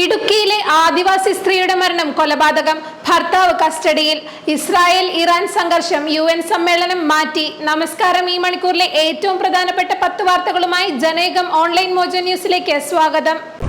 ഇടുക്കിയിലെ ആദിവാസി സ്ത്രീയുടെ മരണം കൊലപാതകം. ഭർത്താവ് കസ്റ്റഡിയിൽ. ഇസ്രായേൽ ഇറാൻ സംഘർഷം. യു എൻ സമ്മേളനം മാറ്റി. നമസ്കാരം. ഈ മണിക്കൂറിലെ ഏറ്റവും പ്രധാനപ്പെട്ട പത്ത് വാർത്തകളുമായി ജനേകം ഓൺലൈൻ മോജ ന്യൂസിലേക്ക് സ്വാഗതം.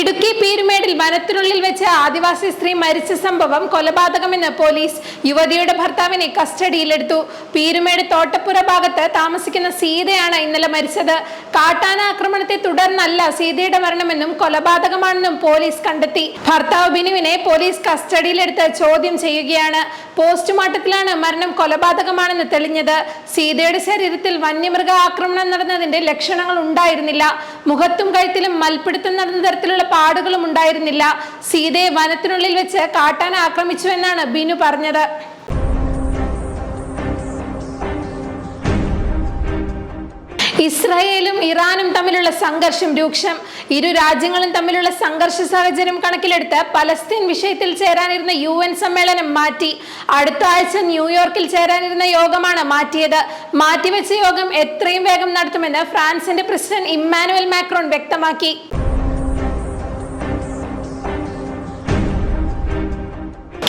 ഇടുക്കി പീരുമേടിൽ വനത്തിനുള്ളിൽ വെച്ച് ആദിവാസി സ്ത്രീ മരിച്ച സംഭവം കൊലപാതകമെന്ന് പോലീസ് യുവതിയുടെ ഭർത്താവിനെ കസ്റ്റഡിയിലെടുത്തു. പീരുമേട് തോട്ടപ്പുര ഭാഗത്ത് താമസിക്കുന്ന സീതയാണ് ഇന്നലെ മരിച്ചത്. കാട്ടാന ആക്രമണത്തെ തുടർന്നല്ല സീതയുടെ മരണമെന്നും കൊലപാതകമാണെന്നും പോലീസ് കണ്ടെത്തി. ഭർത്താവ് ബിനുവിനെ പോലീസ് കസ്റ്റഡിയിലെടുത്ത് ചോദ്യം ചെയ്യുകയാണ്. പോസ്റ്റ്മോർട്ടത്തിലാണ് മരണം കൊലപാതകമാണെന്ന് തെളിഞ്ഞത്. സീതയുടെ ശരീരത്തിൽ വന്യമൃഗ ആക്രമണം നടന്നതിന്റെ ലക്ഷണങ്ങൾ ഉണ്ടായിരുന്നില്ല. മുഖത്തും കഴുത്തിലും മൽപ്പിടുത്തം നടന്ന തരത്തിലുള്ള പാടുകളും ഉണ്ടായിരുന്നില്ല. സീതയെ വനത്തിനുള്ളിൽ വെച്ച് കാട്ടാന ആക്രമിച്ചുവെന്നാണ് ബിനു പറഞ്ഞത്. ഇസ്രായേലും ഇറാനും തമ്മിലുള്ള സംഘർഷം രൂക്ഷം. ഇരു രാജ്യങ്ങളും തമ്മിലുള്ള സംഘർഷ സാഹചര്യം കണക്കിലെടുത്ത് പലസ്തീൻ വിഷയത്തിൽ ചേരാനിരുന്ന യു എൻ സമ്മേളനം മാറ്റി. അടുത്ത ആഴ്ച ന്യൂയോർക്കിൽ ചേരാനിരുന്ന യോഗമാണ് മാറ്റിയത്. മാറ്റിവെച്ച യോഗം എത്രയും വേഗം നടത്തുമെന്ന് ഫ്രാൻസിന്റെ പ്രസിഡന്റ് ഇമ്മാനുവൽ മാക്രോൺ വ്യക്തമാക്കി.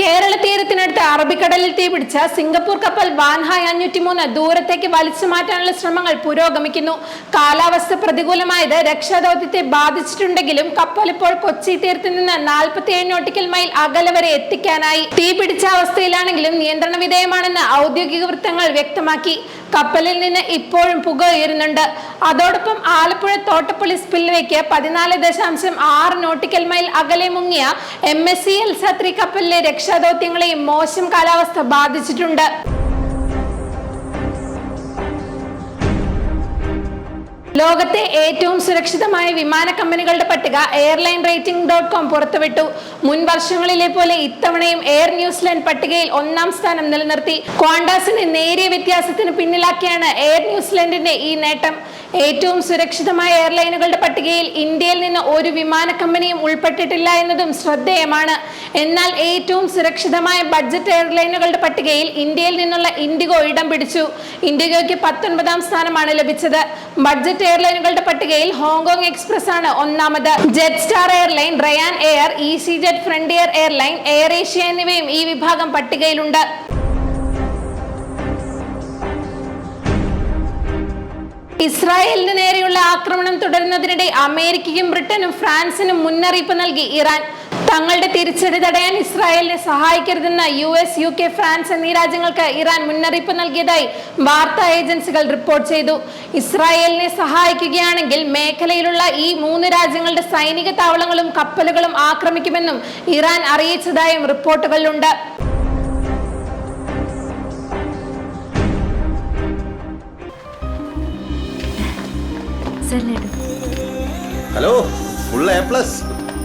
കേരള തീരത്തിനടുത്ത് അറബിക്കടലിൽ തീപിടിച്ച സിംഗപ്പൂർ കപ്പൽ വാൻഹായ് അഞ്ഞൂറ്റിമൂന്ന് ദൂരത്തേക്ക് വലിച്ചു മാറ്റാനുള്ള ശ്രമങ്ങൾ പുരോഗമിക്കുന്നു. കാലാവസ്ഥ പ്രതികൂലമായത് രക്ഷാദൌത്യത്തെ ബാധിച്ചിട്ടുണ്ടെങ്കിലും കപ്പൽ ഇപ്പോൾ കൊച്ചി തീരത്ത് നിന്ന് നാൽപ്പത്തിയേഴ് നോട്ടിക്കൽ മൈൽ അകലെ വരെ എത്തിക്കാനായി. തീപിടിച്ച അവസ്ഥയിലാണെങ്കിലും നിയന്ത്രണ വിധേയമാണെന്ന് ഔദ്യോഗിക വൃത്തങ്ങൾ വ്യക്തമാക്കി. കപ്പലിൽ നിന്ന് ഇപ്പോഴും പുക ഉയരുന്നുണ്ട്. അതോടൊപ്പം ആലപ്പുഴ തോട്ടപ്പള്ളി സ്പിൽവേക്ക് പതിനാല് ദശാംശം ആറ് നോട്ടിക്കൽ മൈൽ അകലെ മുങ്ങിയ എം എസ് സി എൽ സത്രി കപ്പലിലെ രക്ഷാദൗത്യങ്ങളെയും മോശം കാലാവസ്ഥ ബാധിച്ചിട്ടുണ്ട്. ലോകത്തെ ഏറ്റവും സുരക്ഷിതമായ വിമാന കമ്പനികളുടെ പട്ടിക എയർലൈൻ റേറ്റിംഗ് ഡോട്ട് കോം പുറത്തുവിട്ടു. മുൻ വർഷങ്ങളിലെ പോലെ ഇത്തവണയും എയർ ന്യൂസിലാൻഡ് പട്ടികയിൽ ഒന്നാം സ്ഥാനം നിലനിർത്തി. ക്വാണ്ടാസിനെ നേരിയ വ്യത്യാസത്തിന് പിന്നിലാക്കിയാണ് എയർ ന്യൂസിലാൻഡിന്റെ ഈ നേട്ടം. ഏറ്റവും സുരക്ഷിതമായ എയർലൈനുകളുടെ പട്ടികയിൽ ഇന്ത്യയിൽ നിന്ന് ഒരു വിമാന കമ്പനിയും ഉൾപ്പെട്ടിട്ടില്ല എന്നതും ശ്രദ്ധേയമാണ്. എന്നാൽ ഏറ്റവും സുരക്ഷിതമായ ബഡ്ജറ്റ് എയർലൈനുകളുടെ പട്ടികയിൽ ഇന്ത്യയിൽ നിന്നുള്ള ഇൻഡിഗോ ഇടം പിടിച്ചു. ഇൻഡിഗോയ്ക്ക് പത്തൊൻപതാം സ്ഥാനമാണ് ലഭിച്ചത്. ബഡ്ജറ്റ് എയർലൈനുകളുടെ പട്ടികയിൽ ഹോങ്കോങ് എക്സ്പ്രസ് ആണ് ഒന്നാമത്. Jetstar airline Ryanair easyJet Frontier airline AirAsia എന്നിവയും ഈ വിഭാഗം പട്ടികയിലുണ്ട്. ഇസ്രായേലിന് നേരെയുള്ള ആക്രമണം തുടരുന്നതിനിടെ അമേരിക്കയും ബ്രിട്ടനും ഫ്രാൻസിനും മുന്നറിയിപ്പ് നൽകി ഇറാൻ. തങ്ങളുടെ തിരിച്ചടി തടയാൻ ഇസ്രായേലിനെ സഹായിക്കരുതെന്ന് U S U K France എന്നീ രാജ്യങ്ങൾക്ക് ഇറാൻ മുന്നറിയിപ്പ് നൽകിയതായി വാർത്താ ഏജൻസികൾ റിപ്പോർട്ട് ചെയ്തു. ഇസ്രായേലിനെ സഹായിക്കുകയാണെങ്കിൽ മേഖലയിലുള്ള ഈ മൂന്ന് രാജ്യങ്ങളുടെ സൈനിക താവളങ്ങളും കപ്പലുകളും ആക്രമിക്കുമെന്നും ഇറാൻ അറിയിച്ചതായും റിപ്പോർട്ടുകളിലുണ്ട്. Hello full A plus.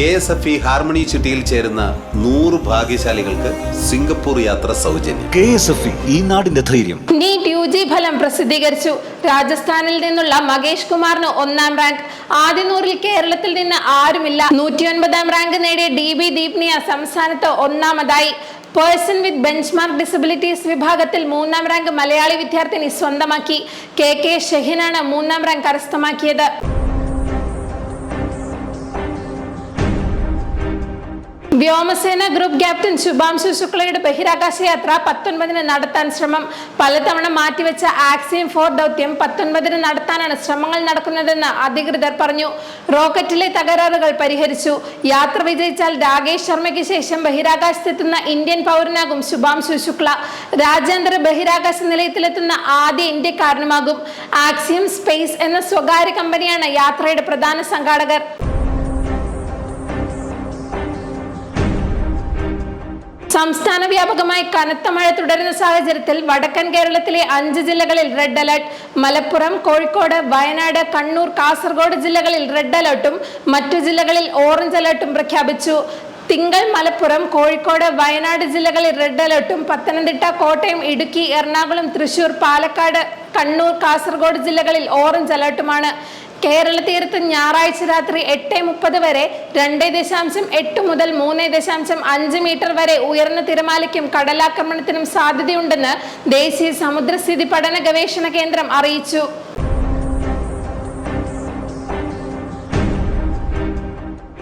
K S F E harmony ചിട്ടിയിൽ ചേരുന്ന നൂറ് ഭാഗ്യശാലികൾക്ക് സിംഗപ്പൂർ യാത്ര സൗജന്യം. കെ എസ് എഫ് ഈ നാടിന്റെ ധൈര്യം. നീറ്റ് യു ജി ഫലം പ്രസിദ്ധീകരിച്ചു. രാജസ്ഥാനിൽ നിന്നുള്ള മകേഷ് കുമാറിന് ഒന്നാം റാങ്ക്. ആദ്യ നൂറിൽ കേരളത്തിൽ നിന്ന് ആരുമില്ല. നൂറ്റിയൊൻപതാം റാങ്ക് നേടിയ ഡി ബി ദീപ്നിയ സംസ്ഥാനത്ത് ഒന്നാമതായി. Person with benchmark disabilities വിഭാഗത്തിൽ മൂന്നാം റാങ്ക് മലയാളി വിദ്യാർത്ഥിനി സ്വന്തമാക്കി. കെ കെ ഷെഹിനാണ് മൂന്നാം റാങ്ക് കരസ്ഥമാക്കിയത്. വ്യോമസേന ഗ്രൂപ്പ് ക്യാപ്റ്റൻ ശുഭാംശു ശുക്ലയുടെ ബഹിരാകാശ യാത്ര പത്തൊൻപതിന് നടത്താൻ ശ്രമം. പലതവണ മാറ്റിവെച്ച ആക്സിയം ഫോർ ദൗത്യം പത്തൊൻപതിന് നടത്താനാണ് ശ്രമങ്ങൾ നടക്കുന്നതെന്ന് അധികൃതർ പറഞ്ഞു. റോക്കറ്റിലെ തകരാറുകൾ പരിഹരിച്ചു. യാത്ര വിജയിച്ചാൽ രാകേഷ് ശർമ്മയ്ക്ക് ശേഷം ബഹിരാകാശത്തെത്തുന്ന ഇന്ത്യൻ പൗരനാകും ശുഭാംശു ശുക്ല. രാജ്യാന്തര ബഹിരാകാശ നിലയത്തിലെത്തുന്ന ആദ്യ ഇന്ത്യക്കാരനുമാകും. ആക്സിയം സ്പേസ് എന്ന സ്വകാര്യ കമ്പനിയാണ് യാത്രയുടെ പ്രധാന സംഘാടകർ. സംസ്ഥാന വ്യാപകമായി കനത്ത മഴ തുടരുന്ന സാഹചര്യത്തിൽ വടക്കൻ കേരളത്തിലെ അഞ്ച് ജില്ലകളിൽ റെഡ് അലർട്ട് മലപ്പുറം കോഴിക്കോട് വയനാട് കണ്ണൂർ കാസർഗോഡ് ജില്ലകളിൽ റെഡ് അലർട്ടും മറ്റു ജില്ലകളിൽ ഓറഞ്ച് അലർട്ടും പ്രഖ്യാപിച്ചു. തിങ്കൾ മലപ്പുറം കോഴിക്കോട് വയനാട് ജില്ലകളിൽ റെഡ് അലർട്ടും പത്തനംതിട്ട കോട്ടയം ഇടുക്കി എറണാകുളം തൃശൂർ പാലക്കാട് കണ്ണൂർ കാസർഗോഡ് ജില്ലകളിൽ ഓറഞ്ച് അലർട്ടുമാണ്. കേരള തീരത്ത് ഞായറാഴ്ച രാത്രി എട്ട് മുപ്പത് വരെ രണ്ട് ദശാംശം എട്ട് മുതൽ മൂന്ന് ദശാംശം അഞ്ച് മീറ്റർ വരെ ഉയർന്ന തിരമാലയ്ക്കും കടലാക്രമണത്തിനും സാധ്യതയുണ്ടെന്ന് ദേശീയ സമുദ്രസ്ഥിതി പഠന ഗവേഷണ കേന്ദ്രം അറിയിച്ചു.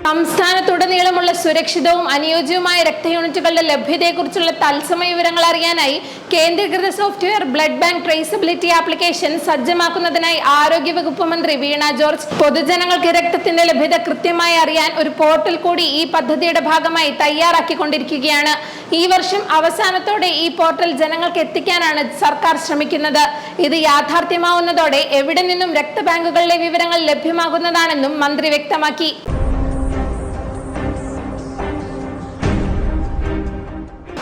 സംസ്ഥാനത്തുടനീളമുള്ള സുരക്ഷിതവും അനുയോജ്യവുമായ രക്തയൂണിറ്റുകളുടെ ലഭ്യതയെക്കുറിച്ചുള്ള തത്സമയ വിവരങ്ങൾ അറിയാനായി കേന്ദ്രീകൃത software blood bank traceability application സജ്ജമാക്കുന്നതിനായി ആരോഗ്യ വകുപ്പ് മന്ത്രി വീണ ജോർജ് പൊതുജനങ്ങൾക്ക് രക്തത്തിന്റെ ലഭ്യത കൃത്യമായി അറിയാൻ ഒരു പോർട്ടൽ കൂടി ഈ പദ്ധതിയുടെ ഭാഗമായി തയ്യാറാക്കിക്കൊണ്ടിരിക്കുകയാണ്. ഈ വർഷം അവസാനത്തോടെ ഈ പോർട്ടൽ ജനങ്ങൾക്ക് എത്തിക്കാനാണ് സർക്കാർ ശ്രമിക്കുന്നത്. ഇത് യാഥാർത്ഥ്യമാവുന്നതോടെ എവിടെ നിന്നും രക്തബാങ്കുകളിലെ വിവരങ്ങൾ ലഭ്യമാകുന്നതാണെന്നും മന്ത്രി വ്യക്തമാക്കി.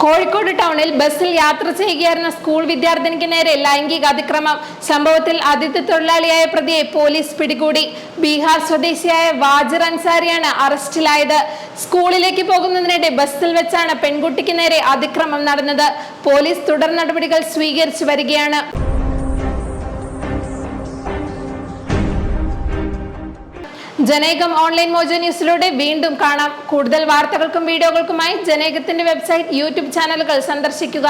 കോഴിക്കോട് ടൗണിൽ ബസ്സിൽ യാത്ര ചെയ്യുകയായിരുന്ന സ്കൂൾ വിദ്യാർത്ഥിനിക്ക് നേരെ ലൈംഗിക അതിക്രമം. സംഭവത്തിൽ അതിഥി തൊഴിലാളിയായ പ്രതിയെ പോലീസ് പിടികൂടി. ബീഹാർ സ്വദേശിയായ വാജിർ അൻസാരിയാണ് അറസ്റ്റിലായത്. സ്കൂളിലേക്ക് പോകുന്നതിനിടെ ബസ്സിൽ വെച്ചാണ് പെൺകുട്ടിക്ക് നേരെ അതിക്രമം നടന്നത്. പോലീസ് തുടർ നടപടികൾ സ്വീകരിച്ചു വരികയാണ്. ജനേകം ഓൺലൈൻ മോജോ ന്യൂസിലൂടെ വീണ്ടും കാണാം. കൂടുതൽ വാർത്തകൾക്കും വീഡിയോകൾക്കുമായി ജനേകത്തിന്റെ വെബ്സൈറ്റ് യൂട്യൂബ് ചാനലുകൾ സന്ദർശിക്കുക.